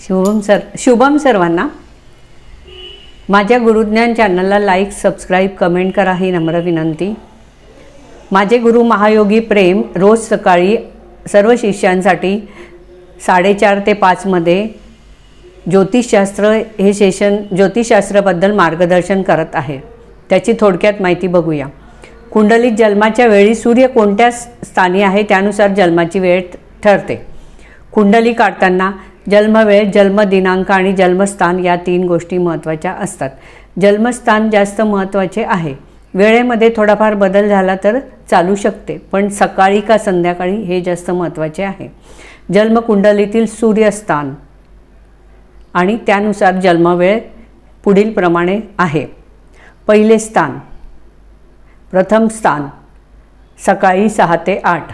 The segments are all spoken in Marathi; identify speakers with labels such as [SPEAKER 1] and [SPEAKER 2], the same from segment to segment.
[SPEAKER 1] शुभम सर शुभम सर्वांना. माझ्या गुरुज्ञान चॅनलला लाईक सबस्क्राईब कमेंट करा ही नम्र विनंती. माझे गुरु महायोगी प्रेम रोज सकाळी सर्व शिष्यांसाठी साडेचार ते पाचमध्ये ज्योतिषशास्त्र हे सेशन ज्योतिषशास्त्राबद्दल मार्गदर्शन करत आहे. त्याची थोडक्यात माहिती बघूया. कुंडलीत जन्माच्या वेळी सूर्य कोणत्या स्थानी आहे त्यानुसार जन्माची वेळ ठरते. कुंडली काढताना जन्मवेळ जन्मदिनांक आणि जन्मस्थान या तीन गोष्टी महत्त्वाच्या असतात. जन्मस्थान जास्त महत्त्वाचे आहे. वेळेमध्ये थोडाफार बदल झाला तर चालू शकते पण सकाळी का संध्याकाळी हे जास्त महत्त्वाचे आहे. जन्मकुंडलीतील सूर्यस्थान आणि त्यानुसार जन्मवेळ पुढीलप्रमाणे आहे. पहिले स्थान प्रथम स्थान सकाळी सहा ते आठ.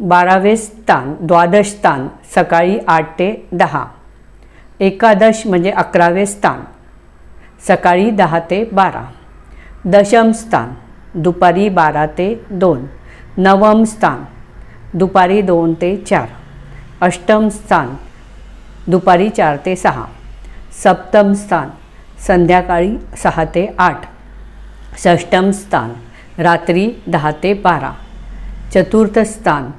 [SPEAKER 1] बारावे स्थान द्वादश स्थान सकाळी आठ ते दहा. एकादश म्हणजे अकरावे स्थान सकाळी दहा ते बारा. दशम स्थान दुपारी बारा ते दोन. नवम स्थान दुपारी दोन ते चार. अष्टम स्थान दुपारी चार ते सहा. सप्तम स्थान संध्याकाळी सहा ते आठ. षष्टम स्थान रात्री दहा ते बारा. चतुर्थ स्थान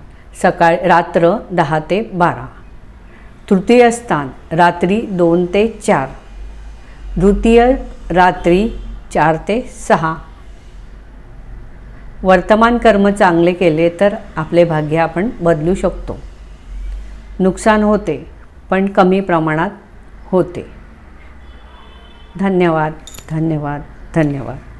[SPEAKER 1] सकाळ रात्र दहा ते बारा. तृतीय स्थान रात्री दोन ते चार. द्वितीय रात्री चार ते सहा. वर्तमान कर्म चांगले केले तर आपले भाग्य आपण बदलू शकतो. नुकसान होते पण कमी प्रमाणात होते. धन्यवाद धन्यवाद धन्यवाद.